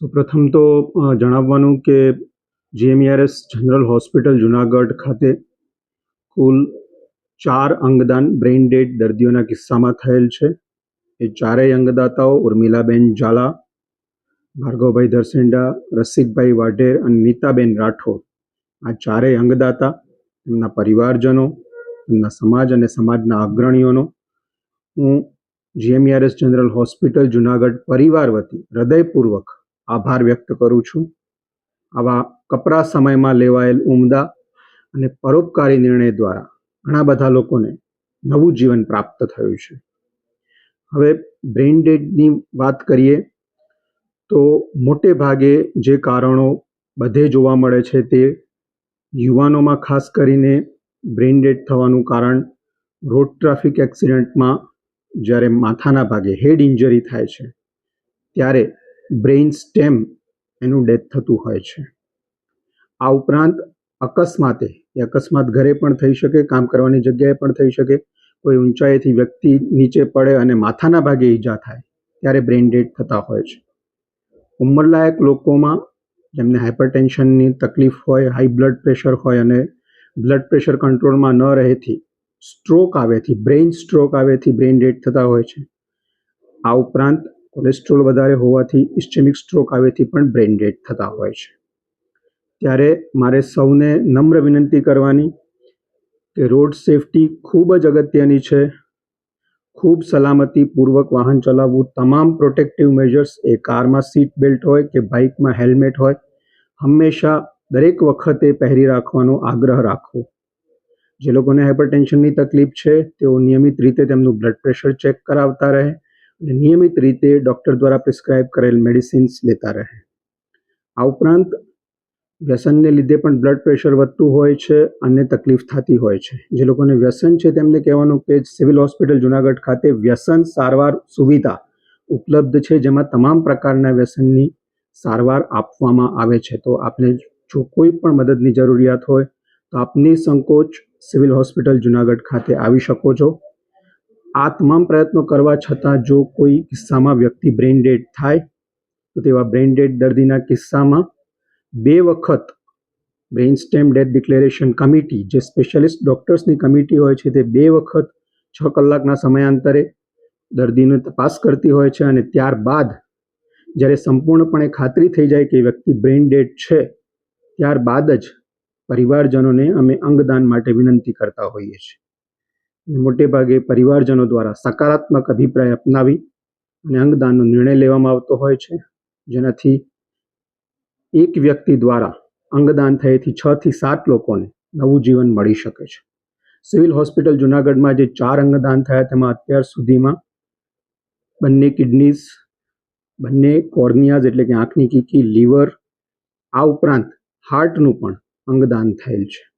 સો પ્રથમ તો જણાવવાનું કે જીએમઈઆરએસ જનરલ હોસ્પિટલ જુનાગઢ ખાતે કુલ ચાર અંગદાન બ્રેઇન ડેડ દર્દીઓના કિસ્સામાં થયેલ છે. એ ચારેય અંગદાતાઓ ઉર્મિલાબેન ઝાલા, ભાર્ગવભાઈ ધરસેંડા, રસિકભાઈ વાઢેર અને નીતાબેન રાઠોડ. આ ચારેય અંગદાતા એમના પરિવારજનો, એમના સમાજ અને સમાજના અગ્રણીઓનો. હું જીએમઈઆરએસ જનરલ હોસ્પિટલ જુનાગઢ પરિવાર વતી હૃદયપૂર્વક આભાર વ્યક્ત કરું છું. આવા કપરા સમયમાં લેવાયેલ ઉમદા અને પરોપકારી નિર્ણય દ્વારા ઘણા બધા લોકોને નવું જીવન પ્રાપ્ત થયું છે. હવે બ્રેઇન ડેડની વાત કરીએ તો મોટે ભાગે જે કારણો બધે જોવા મળે છે તે યુવાનોમાં ખાસ કરીને બ્રેઇન ડેડ થવાનું કારણ રોડ ટ્રાફિક એક્સિડન્ટમાં જ્યારે માથાના ભાગે હેડ ઇન્જરી થાય છે, ત્યારે બ્રેઇન સ્ટેમ એનું ડેથ થતું હોય છે. આ ઉપરાંત અકસ્માતે, એ અકસ્માત ઘરે પણ થઈ શકે, કામ કરવાની જગ્યાએ પણ થઈ શકે. કોઈ ઊંચાઈથી વ્યક્તિ નીચે પડે અને માથાના ભાગે ઈજા થાય, ત્યારે બ્રેઇન ડેડ થતા હોય છે. ઉંમરલાયક લોકોમાં જેમને હાઇપરટેન્શનની તકલીફ હોય, હાઈ બ્લડ પ્રેશર હોય અને બ્લડ પ્રેશર કંટ્રોલમાં ન રહેથી સ્ટ્રોક આવેથી બ્રેઇન સ્ટ્રોક આવેથી બ્રેઇન ડેડ થતા હોય છે. આ ઉપરાંત કોલેસ્ટ્રોલ વધારે હોવાથી ઇસ્ટેમિક સ્ટ્રોક આવેથી પણ બ્રેઇન ડેડ થતા હોય છે. ત્યારે મારે સૌને નમ્ર વિનંતી કરવાની કે રોડ સેફટી ખૂબ જ અગત્યની છે. ખૂબ સલામતીપૂર્વક વાહન ચલાવવું તમામ પ્રોટેક્ટિવ મેજર્સ એ કારમાં સીટ બેલ્ટ હોય કે બાઇકમાં હેલ્મેટ હોય, હંમેશા દરેક વખતે પહેરી રાખવાનો આગ્રહ રાખવો. જે લોકોને હાઇપરટેન્શનની તકલીફ છે, તેઓ નિયમિત રીતે તેમનું બ્લડ પ્રેશર ચેક કરાવતા રહે. અને નિયમિત રીતે ડૉક્ટર દ્વારા પ્રિસ્ક્રાઇબ કરેલ મેડિસિન્સ લેતા રહે. આ ઉપરાંત વ્યસનને લીધે પણ બ્લડ પ્રેશર વધતું હોય છે અને તકલીફ થતી હોય છે. જે લોકોને વ્યસન છે તેમને કહેવાનું કે સિવિલ હોસ્પિટલ જુનાગઢ ખાતે વ્યસન સારવાર સુવિધા ઉપલબ્ધ છે, જેમાં તમામ પ્રકારના વ્યસનની સારવાર આપવામાં આવે છે. તો આપને જો કોઈ પણ મદદની જરૂરિયાત હોય, તો આપની સંકોચ સિવિલ હોસ્પિટલ જુનાગઢ ખાતે આવી શકો છો. આ તમામ પ્રયત્નો કરવા છતાં જો કોઈ કિસ્સામાં વ્યક્તિ બ્રેઇન ડેડ થાય, તો તેવા બ્રેઇન ડેડ દર્દીના કિસ્સામાં બે વખત brain stem death declaration committee, જે સ્પેશિયાલિસ્ટ ડૉક્ટર્સની કમિટી હોય છે, તે બે વખત છ કલાકના સમયાંતરે દર્દીને તપાસ કરતી હોય છે અને ત્યારબાદ જ્યારે સંપૂર્ણપણે ખાતરી થઈ જાય કે વ્યક્તિ બ્રેઇન ડેડ છે, ત્યારબાદ જ પરિવારજનોને અમે અંગદાન માટે વિનંતી કરતા હોઈએ છીએ. મોટે ભાગે પરિવારજનો દ્વારા સકારાત્મક અભિપ્રાય અપનાવી અને અંગદાનનો નિર્ણય લેવામાં આવતો હોય છે. જેનાથી એક વ્યક્તિ દ્વારા અંગદાન થયેથી છ થી સાત લોકોને નવું જીવન મળી શકે છે. સિવિલ હોસ્પિટલ જુનાગઢમાં જે ચાર અંગદાન થયા તેમાં અત્યાર સુધીમાં બંને કિડનીઝ, બંને કોર્નિયાઝ એટલે કે આંખની કીકી, લીવર, આ ઉપરાંત હાર્ટનું પણ અંગદાન થયેલ છે.